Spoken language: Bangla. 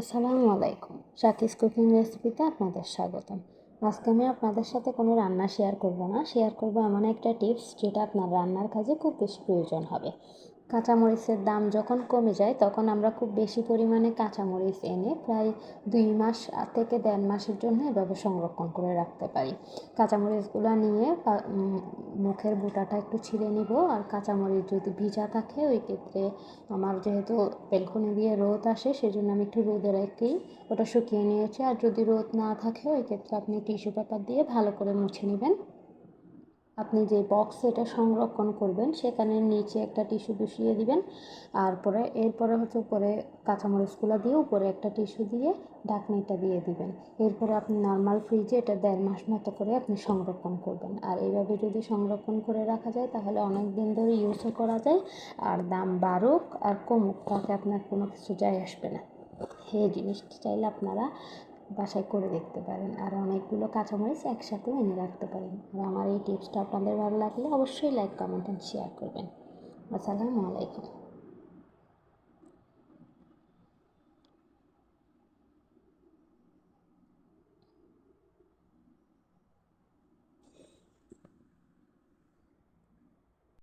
আসসালামু আলাইকুম। শাকিস কুকিং রেসিপিতে আপনাদের স্বাগতম। আজকে আমি আপনাদের সাথে কোনো রান্না শেয়ার করব না। শেয়ার করব এমন একটা টিপস যেটা আপনার রান্নার কাজে খুব বেশি প্রয়োজন হবে। কাঁচামরিচের দাম যখন কমে যায়, তখন আমরা খুব বেশি পরিমাণে কাঁচামরিচ এনে প্রায় দুই মাস থেকে দেড় মাসের জন্য এভাবে সংরক্ষণ করে রাখতে পারি। কাঁচামরিচগুলো নিয়ে মুখের বুটাটা একটু ছিঁড়ে নিব। আর কাঁচামরিচ যদি ভিজা থাকে, ওই ক্ষেত্রে আমার যেহেতু বেলকনি দিয়ে রোদ আসে সেই জন্য আমি একটু রোদে রেখেই ওটা শুকিয়ে নিয়েছি। আর যদি রোদ না থাকে, ওই ক্ষেত্রে আপনি টিস্যু পেপার দিয়ে ভালো করে মুছে নেবেন। আপনি যে বক্স এটা সংরক্ষণ করবেন, সেখানে নিচে একটা টিস্যু বসিয়ে দিবেন। আর পরে এরপরে হচ্ছে উপরে কাঁচামরিচগুলো দিয়ে উপরে একটা টিস্যু দিয়ে ঢাকনিটা দিয়ে দিবেন। এরপরে আপনি নর্মাল ফ্রিজে এটা দেড় মাস মতো করে আপনি সংরক্ষণ করবেন। আর এইভাবে যদি সংরক্ষণ করে রাখা যায়, তাহলে অনেক দিন ধরে ইউজও করা যায়, আর দাম বাড়ুক আর কমুক, তাতে আপনার কোনো কিছু যায় আসবে না। এই জিনিসটা চাইলে আপনারা বাসায় করে দেখতে পারেন। আর অনেকগুলো কাঁচামরিচ একসাথে এনে রাখতে পারেন। আর আমার এই টিপসটা আপনাদের ভালো লাগলে অবশ্যই লাইক কমেন্ট অ্যান্ড শেয়ার করবেন। আসসালামু আলাইকুম।